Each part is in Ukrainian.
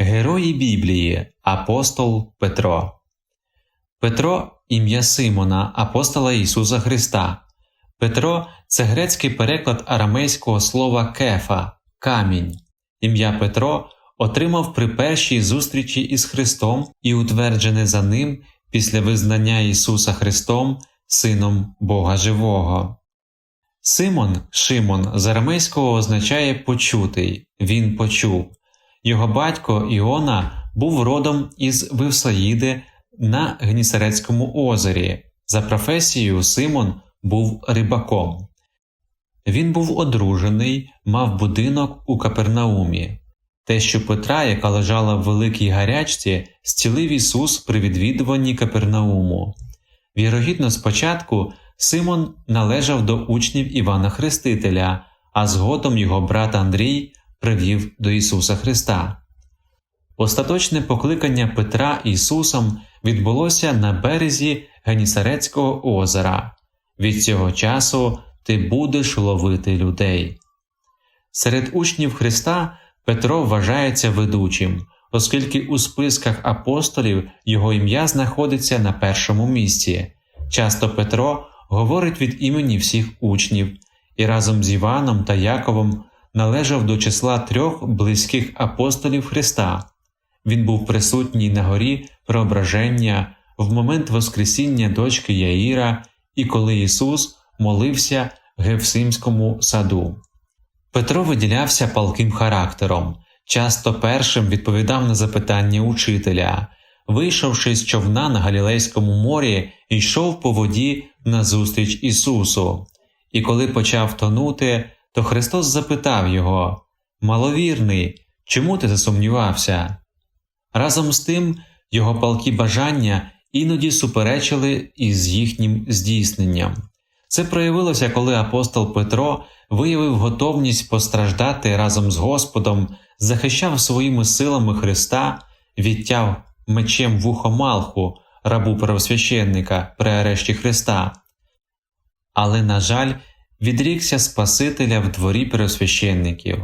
Герої Біблії Апостол Петро Петро ім'я Симона, апостола Ісуса Христа. Петро це грецький переклад арамейського слова кефа камінь. Ім'я Петро отримав при першій зустрічі із Христом і утверджене за ним після визнання Ісуса Христом Сином Бога Живого. Симон Шимон з арамейського означає почутий, він почув. Його батько Іона був родом із Вивсаїди на Гнісарецькому озері. За професією Симон був рибаком. Він був одружений, мав будинок у Капернаумі. Те, що Петра, яка лежала в великій гарячці, зцілив Ісус при відвідуванні Капернауму. Вірогідно, спочатку Симон належав до учнів Івана Хрестителя, а згодом його брат Андрій привів до Ісуса Христа. Остаточне покликання Петра Ісусом відбулося на березі Генісарецького озера. Від цього часу ти будеш ловити людей. Серед учнів Христа Петро вважається ведучим, оскільки у списках апостолів його ім'я знаходиться на першому місці. Часто Петро говорить від імені всіх учнів і разом з Іваном та Яковом належав до числа трьох близьких апостолів Христа. Він був присутній на горі преображення в момент Воскресіння дочки Яїра і коли Ісус молився в Гевсимському саду. Петро виділявся палким характером, часто першим відповідав на запитання учителя. Вийшовши з човна на Галілейському морі, йшов по воді назустріч Ісусу. І коли почав тонути, то Христос запитав його Маловірний, чому ти засумнівався? Разом з тим, його палкі бажання іноді суперечили із їхнім здійсненням. Це проявилося, коли апостол Петро виявив готовність постраждати разом з Господом, захищав своїми силами Христа, відтяв мечем вухо Малху, рабу первосвященника при арешті Христа. Але, на жаль, відрікся Спасителя в дворі первосвященників.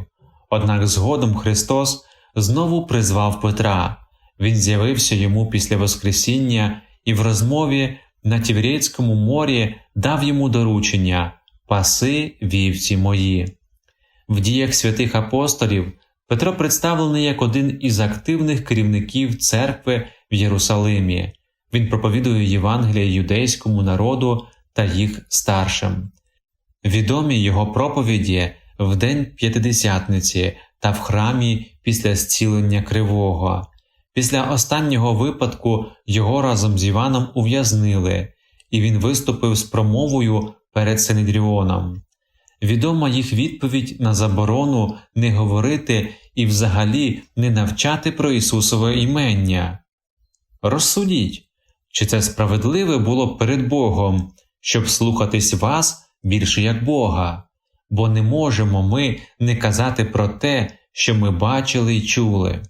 Однак згодом Христос знову призвав Петра. Він з'явився йому після Воскресіння і в розмові на Тіврійському морі дав йому доручення Паси вівці мої. В діях святих апостолів Петро представлений як один із активних керівників церкви в Єрусалимі. Він проповідує Євангелія юдейському народу та їх старшим. Відомі його проповіді в День П'ятидесятниці та в храмі після зцілення Кривого. Після останнього випадку його разом з Іваном ув'язнили, і він виступив з промовою перед Синедріоном. Відома їх відповідь на заборону не говорити і взагалі не навчати про Ісусове імення. Розсудіть, чи це справедливе було перед Богом, щоб слухатись вас більше як Бога, бо не можемо ми не казати про те, що ми бачили й чули.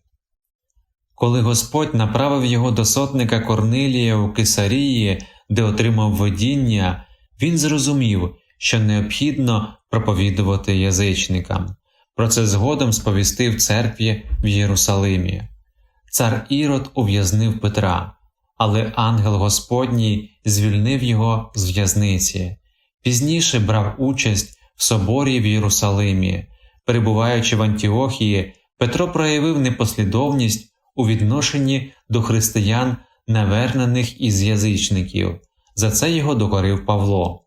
Коли Господь направив його до сотника Корнилія у Кесарії, де отримав видіння, він зрозумів, що необхідно проповідувати язичникам. Про це згодом сповістив церкві в Єрусалимі. Цар Ірод ув'язнив Петра, але ангел Господній звільнив його з в'язниці. Пізніше брав участь в соборі в Єрусалимі. Перебуваючи в Антіохії, Петро проявив непослідовність у відношенні до християн, навернених із язичників. За це його докорив Павло.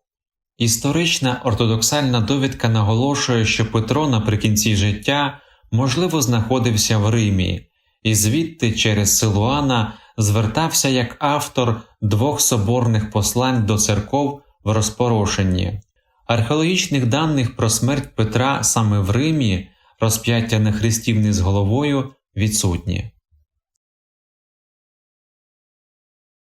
Історична ортодоксальна довідка наголошує, що Петро наприкінці життя, можливо, знаходився в Римі, і звідти через Силуана звертався як автор двох соборних послань до церков розпорошенні. Археологічних даних про смерть Петра саме в Римі, розп'яття на хрестівни з головою відсутні.